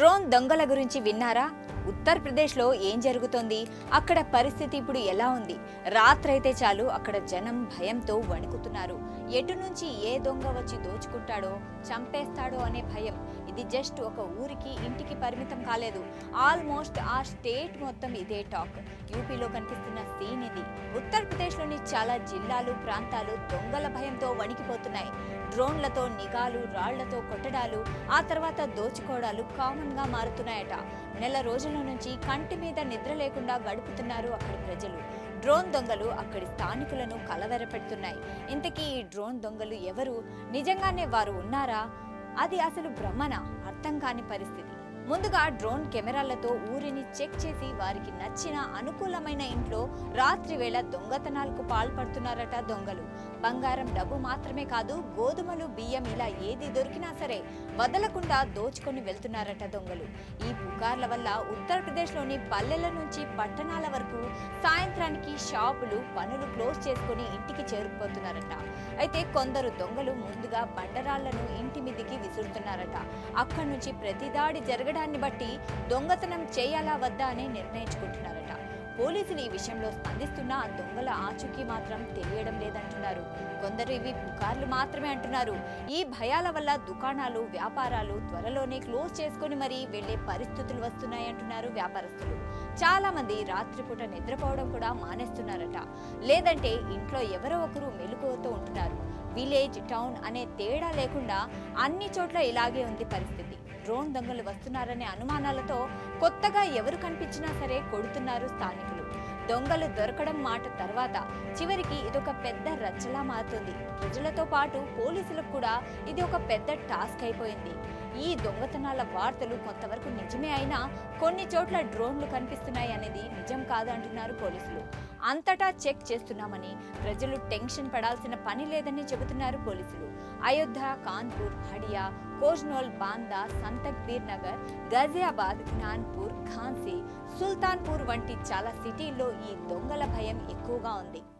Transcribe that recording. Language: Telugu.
డ్రోన్ దొంగల గురించి విన్నారా? ఉత్తరప్రదేశ్లో ఏం జరుగుతోంది? అక్కడ పరిస్థితి ఇప్పుడు ఎలా ఉంది? రాత్రైతే చాలు అక్కడ జనం భయంతో వణుకుతున్నారు. ఎటు నుంచి ఏ దొంగ వచ్చి దోచుకుంటాడో చంపేస్తాడో అనే భయం ఇది జస్ట్ ఒక ఊరికి ఇంటికి పరిమితం కాలేదు. ఆల్మోస్ట్ ఆ స్టేట్ మొత్తం ఇదే టాక్. యూపీలో కనిపిస్తున్న సీన్ ఇది. ఉత్తరప్రదేశ్లోని చాలా జిల్లాలు ప్రాంతాలు దొంగల భయంతో వణికిపోతున్నాయి. డ్రోన్లతో నిఘాలు రాళ్ళతో కొట్టడాలు ఆ తర్వాత దోచుకోవడాలు కామన్గా మారుతున్నాయట. నెల రోజుల నుంచి కంటి మీద నిద్ర లేకుండా గడుపుతున్నారు అక్కడి ప్రజలు. డ్రోన్ దొంగలు అక్కడి స్థానికులను కలవెరపెడుతున్నాయి. ఇంతకీ ఈ డ్రోన్ దొంగలు ఎవరు? నిజంగానే వారు ఉన్నారా? అది అసలు భ్రమణ అర్థం కాని పరిస్థితి. ముందుగా డ్రోన్ కెమెరాలతో ఊరిని చెక్ చేసి వారికి నచ్చిన అనుకూలమైన ఇంట్లో రాత్రి వేళ దొంగతనాలకు పాల్పడుతున్నారట దొంగలు. బంగారం డబ్బు మాత్రమే కాదు గోధుమలు బియ్యం ఇలా ఏది దొరికినా సరే వదలకుండా దోచుకొని వెళ్తున్నారట దొంగలు. ఈ పుకార్ల వల్ల ఉత్తరప్రదేశ్లోని పల్లెల నుంచి పట్టణాల వరకు సాయంత్రానికి షాపులు పనులు క్లోజ్ చేసుకొని ఇంటికి చేరుకుపోతున్నారట. అయితే కొందరు దొంగలు ముందుగా బండరాళ్ళను ఇంటి మీదికి విసురుతున్నారట. అక్కడి నుంచి ప్రతి దాడి జరగడాన్ని బట్టి దొంగతనం చేయాలా వద్దా అని నిర్ణయించుకుంటున్నారట. పోలీసులు ఈ విషయంలో స్పందిస్తున్నా ఆ దొంగల ఆచూకీ మాత్రం తెలియడం లేదంటున్నారు. కొందరు ఇవి పుకార్లు మాత్రమే అంటున్నారు. ఈ భయాల వల్ల దుకాణాలు వ్యాపారాలు త్వరలోనే క్లోజ్ చేసుకొని మరీ వెళ్ళే పరిస్థితులు వస్తున్నాయి అంటున్నారు వ్యాపారస్తులు. చాలా మంది రాత్రిపూట నిద్రపోవడం కూడా మానేస్తున్నారట. లేదంటే ఇంట్లో ఎవరో ఒకరు మెలకువతో ఉంటున్నారు. విలేజ్ టౌన్ అనే తేడా లేకుండా అన్ని చోట్ల ఇలాగే ఉంది పరిస్థితి. డ్రోన్ దొంగలు వస్తున్నారనే అనుమానాలతో కొత్తగా ఎవరు కనిపించినా సరే కొడుతున్నారు స్థానికులు. దొంగలు దొరకడం మాట తర్వాత చివరికి ఇదొక పెద్ద రచ్చలా మారుతుంది. ప్రజలతో పాటు పోలీసులకు కూడా ఇది ఒక పెద్ద టాస్క్ అయిపోయింది. ఈ దొంగతనాల వార్తలు కొంతవరకు నిజమే అయినా కొన్ని చోట్ల డ్రోన్లు కనిపిస్తున్నాయి అనేది నిజం కాదు అంటున్నారు పోలీసులు. అంతటా చెక్ చేస్తున్నామని ప్రజలు టెన్షన్ పడాల్సిన పని లేదని చెబుతున్నారు పోలీసులు. అయోధ్య కాన్పూర్ హడియా కోజ్నోల్ బాందా సంతక్ బీర్ నగర్ గజియాబాద్ జ్ఞాన్పూర్ ఝాన్సీ సుల్తాన్పూర్ వంటి చాలా సిటీల్లో ఈ దొంగల భయం ఎక్కువగా ఉంది.